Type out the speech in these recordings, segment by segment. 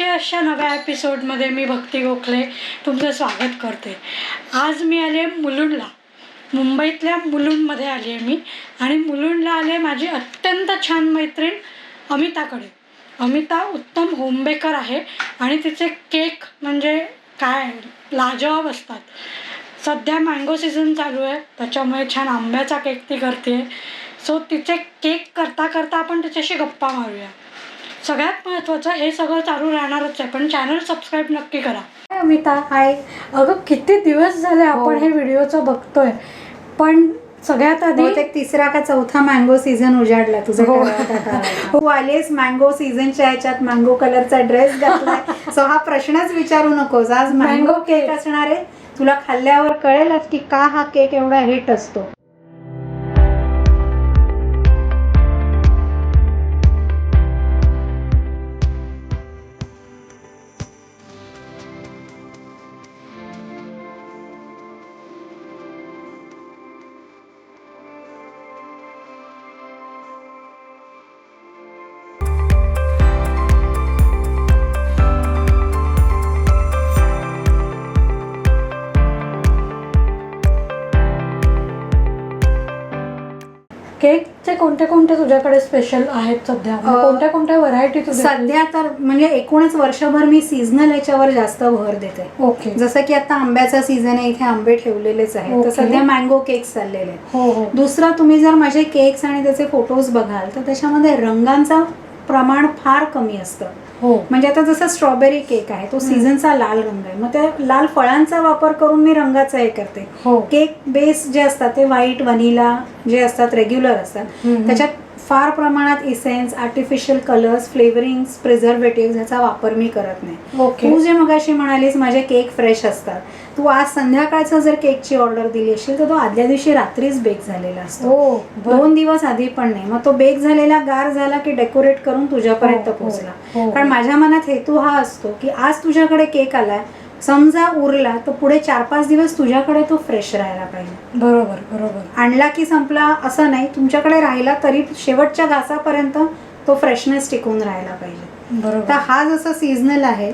थ्रीच्या अशा नव्या एपिसोडमध्ये मी भक्ती गोखले तुमचं स्वागत करते. आज मी आले मुलुंडला. मुंबईतल्या मुलुंडमध्ये आली आहे मी आणि मुलुंडला आले माझी अत्यंत छान मैत्रीण अमिताकडे. अमिता उत्तम होमबेकर आहे आणि तिचे केक म्हणजे काय लाजवाब असतात. सध्या मँगो सीझन चालू आहे त्याच्यामुळे छान आंब्याचा केक ती करते सो तिचे केक करता करता आपण तिच्याशी गप्पा मारूया. सगळ्यात महत्त्वाचं हे सगळं चालू राहणारच आहे पण चॅनल सबस्क्राईब नक्की करा. हाय अमिता हाय. अगं किती दिवस झाले आपण हे व्हिडिओचं बघतोय. पण सगळ्यात आधी बहुतेक तिसरा का चौथा मँगो सीझन उजाडला तुझा हो. तू आलीस मँगो सीझनच्या ह्याच्यात मँगो कलरचा ड्रेस घातलाय. सो हा प्रश्नच विचारू नकोस. आज मँगो केक. असणार आहे. तुला खाल्ल्यावर कळेलच की का हा केक एवढा हिट असतो. केकचे कोणते कोणते तुझ्याकडे स्पेशल आहेत सध्या? म्हणजे कोणत्या कोणत्या व्हरायटी सध्या तर म्हणजे एकूणच वर्षभर मी सीझनल याच्यावर जास्त भर देते. ओके जसं की आता आंब्याचा सीझन आहे इथे आंबे ठेवलेलेच आहेत. तर. सध्या मँगो केक्स चाललेले आहेत. हो हो. दुसरं तुम्ही जर माझे केक्स आणि त्याचे फोटोज बघाल तर त्याच्यामध्ये रंगांचं प्रमाण फार कमी असतं. हो. म्हणजे आता जसं स्ट्रॉबेरी केक आहे तो सीझनचा लाल रंग आहे. मग त्या लाल फळांचा वापर करून मी रंगाचा हे करते. हो. केक बेस जे असतात ते व्हाईट वनिला जे असतात रेग्युलर असतात. त्याच्यात फार प्रमाणात essence artificial colours flavourings preservative ह्याचा वापर मी करत नाही. ओके तू जे मगाशी म्हणालीस माझे केक फ्रेश असतात. तू आज संध्याकाळचा जर केकची ऑर्डर दिली असेल तर तो आदल्या दिवशी रात्रीच बेक झालेला असतो. बर. दोन दिवस आधी पण नाही. मग तो बेक झालेला गार झाला की डेकोरेट करून तुझ्यापर्यंत हो, हो, पोहोचला. कारण माझ्या मनात हेतू हा असतो की आज तुझ्याकडे केक आलाय समजा उरला तर पुढे चार पाच दिवस तुझ्याकडे तो फ्रेश राहायला पाहिजे. बरोबर बरोबर. आणला की संपला असं नाही तुमच्याकडे राहिला तरी शेवटच्या घासापर्यंत तो फ्रेशनेस टिकून राहायला पाहिजे. तर बरोबर हा जसा सीझनल आहे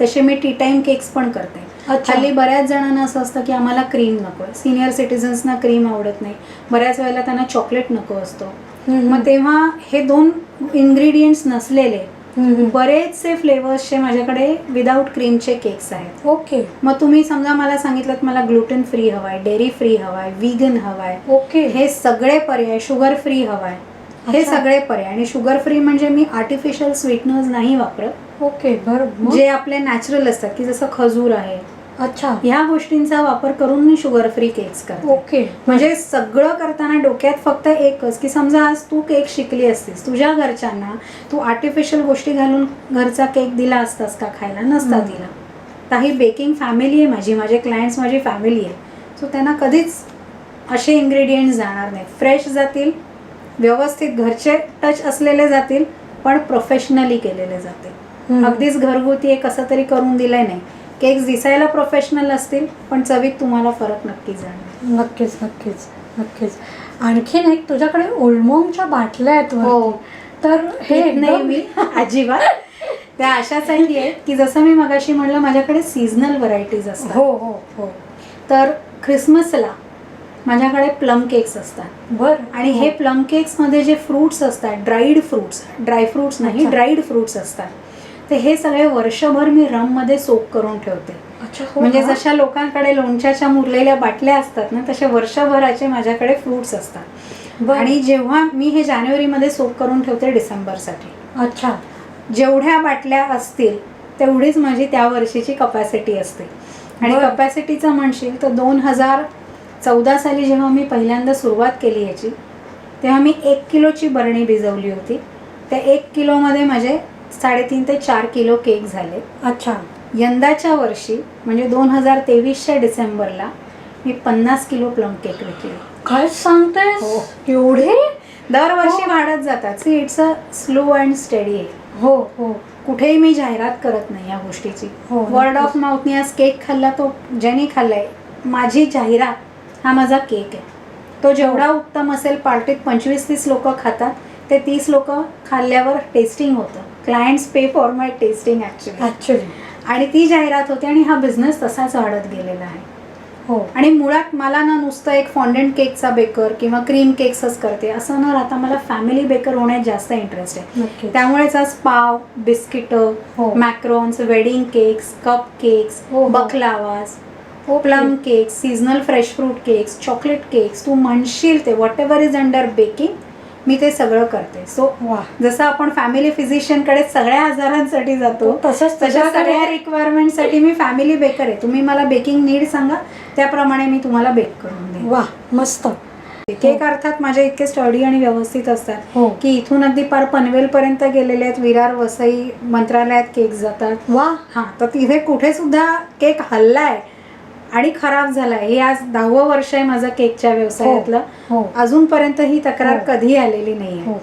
तसे मी टी टाइम केक्स पण करते. अच्छा. हल्ली बऱ्याच जणांना असं असतं की आम्हाला क्रीम नको. आहे सिनियर सिटीजन्सना क्रीम आवडत नाही. बऱ्याच वेळेला त्यांना चॉकलेट नको असतो. मग तेव्हा हे दोन इन्ग्रेडियंट्स नसलेले. बरेचसे फ्लेवर्सचे माझ्याकडे विदाऊट क्रीमचे केक्स आहेत. ओके. मग तुम्ही समजा मला सांगितलं मला ग्लुटेन फ्री हवाय डेअरी फ्री हवाय व्हीगन हवाय. ओके. हे सगळे पर्याय शुगर फ्री हवाय. हे. सगळे पर्याय. आणि शुगर फ्री म्हणजे मी आर्टिफिशियल स्वीटनर्स नाही वापरत. ओके बरोबर. जे आपले नॅचरल असतात की जसं खजूर आहे अच्छा. ह्या गोष्टींचा वापर करून मी शुगर फ्री केक्स करते. ओके. म्हणजे सगळं करताना डोक्यात फक्त एकच की समजा आज तू केक शिकली असतीस तुझ्या घरच्यांना तू आर्टिफिशियल गोष्टी घालून घरचा केक दिला असतास का खायला? नसता. दिला. काही बेकिंग फॅमिली आहे माझी माझे क्लायंट्स माझी फॅमिली आहे. सो त्यांना कधीच असे इन्ग्रेडियंट्स जाणार नाही. फ्रेश जातील व्यवस्थित घरचे टच असलेले जातील पण प्रोफेशनली केलेले जातील. अगदीच घरगुती एक कसं तरी करून दिलंय नाही. केक्स दिसायला प्रोफेशनल असतील पण चवीत तुम्हाला फरक नक्की जाणार नक्कीच नक्कीच नक्कीच. आणखीन एक तुझ्याकडे ओल्मोंगच्या बाटल्या आहेत हो. तर हे हे नाही मी अजिबात. त्या अशासाठी आहेत की जसं मी मगाशी म्हणलं माझ्याकडे सीझनल व्हरायटीज असतात. हो हो हो. तर ख्रिसमसला माझ्याकडे प्लम केक्स असतात. बर आणि हे. प्लम केक्समध्ये जे फ्रुट्स असतात ड्राईड फ्रुट्स ड्राय फ्रुट्स नाही. ड्राईड फ्रुट्स असतात. ते हे सगळे वर्षभर मी रममध्ये सोक करून ठेवते अच्छा हो म्हणजे? जशा लोकांकडे लोणच्याच्या मुरलेल्या बाटल्या असतात ना तसे वर्षभराचे माझ्याकडे फ्रुट्स असतात. आणि जेव्हा मी हे जानेवारीमध्ये सोक करून ठेवते डिसेंबरसाठी अच्छा जेवढ्या बाटल्या असतील तेवढीच माझी त्या वर्षीची कपॅसिटी असते आणि. कपॅसिटीचं म्हणशील तर दोन हजार चौदा साली जेव्हा मी पहिल्यांदा सुरुवात केली याची तेव्हा मी एक किलोची बरणी भिजवली होती त्या एक किलोमध्ये माझे साडेतीन ते चार किलो केक झाले. अच्छा. यंदाच्या वर्षी म्हणजे दोन हजार तेवीसच्या डिसेंबरला मी पन्नास किलो प्लम केक विकले. काय सांगतेस? हो. एवढे? दरवर्षी हो. वाढत जातात. See it's a slow and steady आहे हो हो. कुठेही मी जाहिरात करत नाही या गोष्टीची. हो, वर्ड. ऑफ माउथने आज केक खाल्ला तो ज्याने खाल्लाय. माझी जाहिरात हा माझा केक आहे. तो जेवढा उत्तम असेल पार्टीत पंचवीस तीस लोक खातात ते तीस लोक खाल्ल्यावर टेस्टिंग होतं. Clients pay for my tasting actually actually आणि ती जाहिरात होती आणि हा बिझनेस तसाच वाढत गेलेला आहे. हो. आणि मुळात मला ना नुसतं एक फॉन्डंट केकचा बेकर किंवा क्रीम केक्सच करते असं न राहता मला फॅमिली बेकर होण्यात जास्त इंटरेस्ट आहे. त्यामुळेच आज पाव बिस्किट हो. Macarons wedding cakes cupcakes हो, हो. Baklavas plum cakes seasonal fresh fruit cakes chocolate cakes तू म्हणशील ते whatever is under baking मी ते सगळं करते. सो वा. जसं आपण फॅमिली फिजिशियनकडे सगळ्या आजारांसाठी जातो तसंच तशा सगळ्या रिक्वायरमेंटसाठी मी फॅमिली बेकर आहे. तुम्ही मला बेकिंग नीड सांगा त्याप्रमाणे मी तुम्हाला बेक करून देईन. वा मस्त. केक अर्थात माझे इतके स्टडी आणि व्यवस्थित असतात. हो. की इथून अगदी पार पनवेलपर्यंत गेलेले आहेत विरार वसई मंत्रालयात केक जातात. वा. हां तर तिथे कुठे सुद्धा केक हल्लाय आणि खराब झालाय. हे आज दहावं वर्ष आहे माझं केकच्या व्यवसायातलं. हो. अजूनपर्यंत ही तक्रार हो. कधी आलेली नाही हो.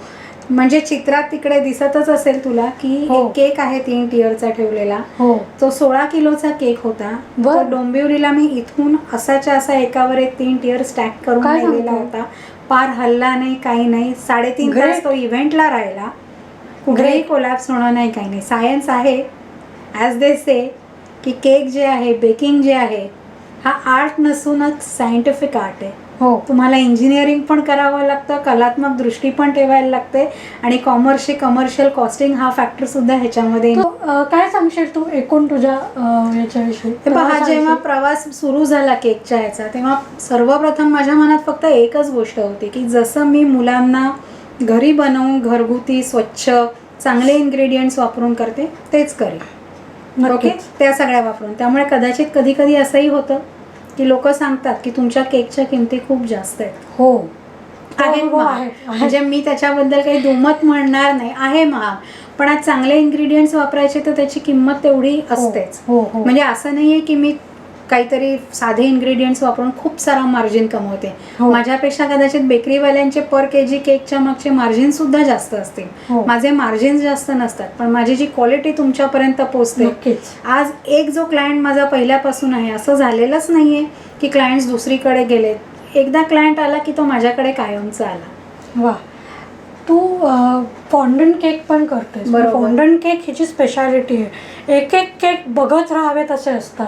म्हणजे चित्रात तिकडे दिसतच असेल तुला की हो. एक केक आहे तीन टिअरचा ठेवलेला. हो. तो सोळा किलोचा केक होता. तो डोंबिवलीला मी इथून असाच्या असा एकावर एक तीन टिअर स्टॅक करून सांगतो? होता. पार हल्ला नाही काही नाही. साडेतीन. तास तो इव्हेंटला राहिला. कुठेही कोलॅप्स होणं नाही काही नाही. सायन्स आहे. ॲज दे से की केक जे आहे बेकिंग जे आहे हा आर्ट नसूनच सायंटिफिक आर्ट आहे. हो. तुम्हाला इंजिनिअरिंग पण करावं लागतं कलात्मक दृष्टी पण ठेवायला लागते आणि कॉमर्सची कमर्शियल कॉस्टिंग हा फॅक्टर सुद्धा ह्याच्यामध्ये काय सांगशील तू एकूण तुझ्या याच्याविषयी? हे? जेव्हा प्रवास सुरू झाला केकच्या याचा तेव्हा सर्वप्रथम माझ्या मनात फक्त एकच गोष्ट होती की जसं मी मुलांना घरी बनवून घरगुती स्वच्छ चांगले इन्ग्रेडियंट्स वापरून करते तेच करेन. ओके. त्या सगळ्या वापरून. त्यामुळे कदाचित कधी कधी असंही होतं की लोक सांगतात की तुमच्या केकच्या किमती खूप जास्त आहेत. हो. हो, आहेत, आहेत. म्हणजे मी त्याच्याबद्दल काही दुमत म्हणणार नाही. आहे महाग पण आज चांगले इन्ग्रेडियंट्स वापरायचे तर त्याची किंमत तेवढी असतेच. हो हो. म्हणजे असं नाहीये की मी काहीतरी साधे इन्ग्रेडियंट्स वापरून खूप सारा मार्जिन कमवते. हो. माझ्यापेक्षा कदाचित बेकरीवाल्यांचे पर के जी केकच्या मागचे मार्जिन सुद्धा जास्त असतील. हो. माझे मार्जिन जास्त नसतात पण माझी जी क्वालिटी तुमच्यापर्यंत पोहोचते नक्कीच. आज एक जो क्लायंट माझा पहिल्यापासून आहे असं झालेलंच नाहीये की क्लायंट्स दुसरीकडे गेलेत. एकदा क्लायंट आला की तो माझ्याकडे कायमचा आला. वा. तू फॉन्डंट केक पण करतेस. बरोबर. फॉन्डंट केक ह्याची स्पेशालिटी आहे. एक एक केक बघत राहावेत असे असतात.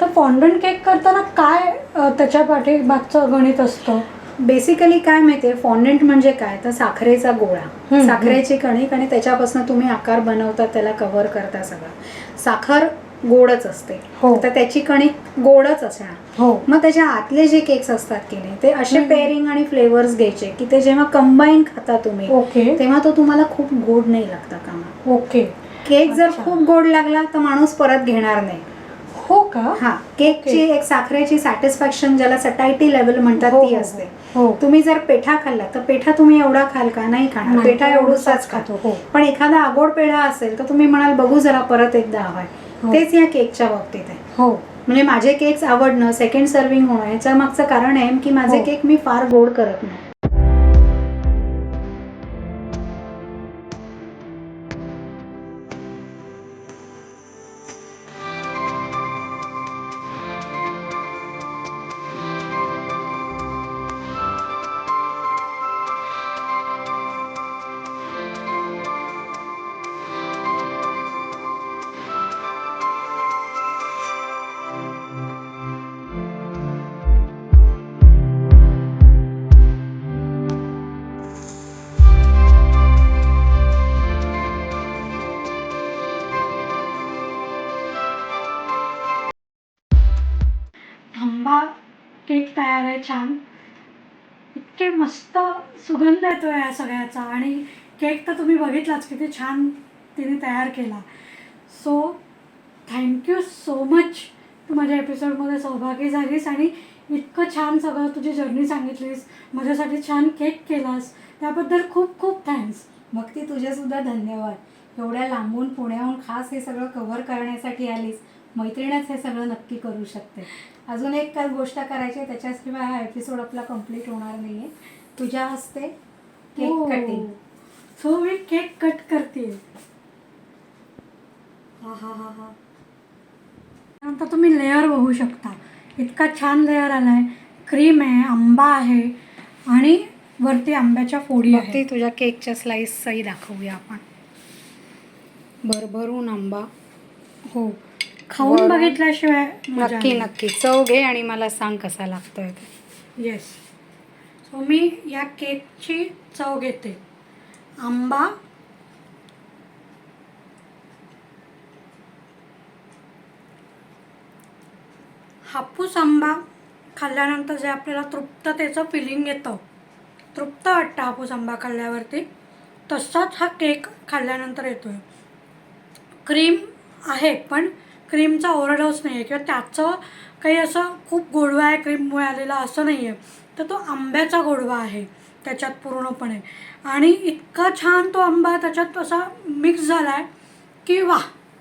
तर फॉन्डंट केक करताना काय त्याच्या पाठी मागचं गणित असतं? बेसिकली काय माहितीये फॉन्डेंट म्हणजे काय? तर साखरेचा गोळा. साखरेची कणिक आणि त्याच्यापासून तुम्ही आकार बनवता त्याला कव्हर करता सगळं. साखर गोडच असते. हो. तर त्याची कणिक गोडच असणार. हो. मग त्याच्या आतले जे केक्स असतात की नाही ते असे. पेअरिंग आणि फ्लेवर्स घ्यायचे की ते जेव्हा कंबाईन खाता तुम्ही ओके. तेव्हा तो तुम्हाला खूप गोड नाही लागता कामा. ओके. केक जर. खूप गोड लागला तर माणूस परत घेणार नाही. हो का? हा केकची एक साखरेची सॅटिस्फॅक्शन ज्याला सटायटी लेवल म्हणतात हो, ती हो, असते. हो. तुम्ही जर पेठा खाल्ला तर पेठा तुम्ही एवढा खाल का? नाही खाणार. पेठा एवढूसाच खातो. पण एखादा आगोड पेढा असेल तर तुम्ही म्हणाल बघू जरा परत एकदा हवाय. तेच या केकच्या बाबतीत आहे. हो. म्हणजे माझे केक्स आवडणं सेकंड सर्विंग होणं याच्या मागचं कारण आहे की माझे. केक मी फार गोड करत नाही. छान. इतके मस्त सुगंध येतो या सगळ्याचा आणि केक तर तुम्ही बघितलाच किती छान तिने तयार केला. So thank you so much तू माझ्या एपिसोडमध्ये सहभागी झालीस आणि इतकं छान सगळं तुझी जर्नी सांगितलीस. माझ्यासाठी छान केक केलास. त्याबद्दल खूप खूप थँक्स भक्ती तुझे सुद्धा धन्यवाद. एवढ्या लांबून पुण्याहून खास हे सगळं कव्हर करण्यासाठी आलीस. मैत्रीणच हे सगळं नक्की करू शकते. अजून एक काय गोष्ट करायची आहे, त्याच्याशिवाय हा एपिसोड आपला कंप्लीट होणार नाहीये. तुझ्या हस्ते केक. कटिंग सो मी केक कट करते हा हा हा हा. नंतर तुम्ही लेअर बघू शकता. इतका छान लेअर आला आहे क्रीम आहे आंबा आहे आणि वरती आंब्याच्या फोडी आहेत. तुझ्या केकच्या स्लाईसही दाखवूया आपण. भरभरून आंबा. हो. खाऊन वरून- बघितल्याशिवाय मजा नक्की नाही. नक्की. चव घे आणि मला सांग कसा लागतोय ते. येस सो मी या केकची चव घेते. आंबा हापूस आंबा खाल्ल्यानंतर जे आपल्याला तृप्ततेचं फिलिंग येतं तृप्त वाटतं हापूस आंबा खाल्ल्यावरती तसाच हा केक खाल्ल्यानंतर येतोय. क्रीम आहे पण क्रीमचा ओव्हरडोस नाही आहे किंवा त्याचं काही असं खूप गोडवा आहे क्रीममुळे आलेला असं नाही आहे तर तो आंब्याचा गोडवा आहे त्याच्यात पूर्णपणे. आणि इतका छान तो आंबा त्याच्यात असा मिक्स झाला आहे की वा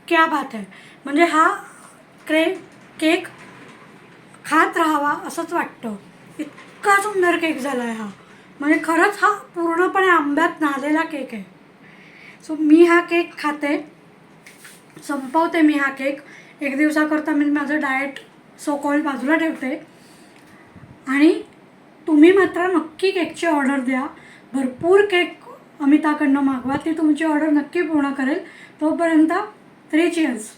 क्या बात आहे. म्हणजे हा क्रे केक खात राहावा असंच वाटतं. इतका सुंदर केक झाला आहे हा. म्हणजे खरंच हा पूर्णपणे आंब्यात न्हालेला केक आहे. सो मी हा केक खाते. संपवते मी हा केक. एक दिवसाकरता मी माझं डाएट सो कॉल बाजूला ठेवते. आणि तुम्ही मात्र नक्की केकची ऑर्डर द्या. भरपूर केक अमिताकडनं मागवा. ती तुमची ऑर्डर नक्की पूर्ण करेल. तोपर्यंत थ्री चिअर्स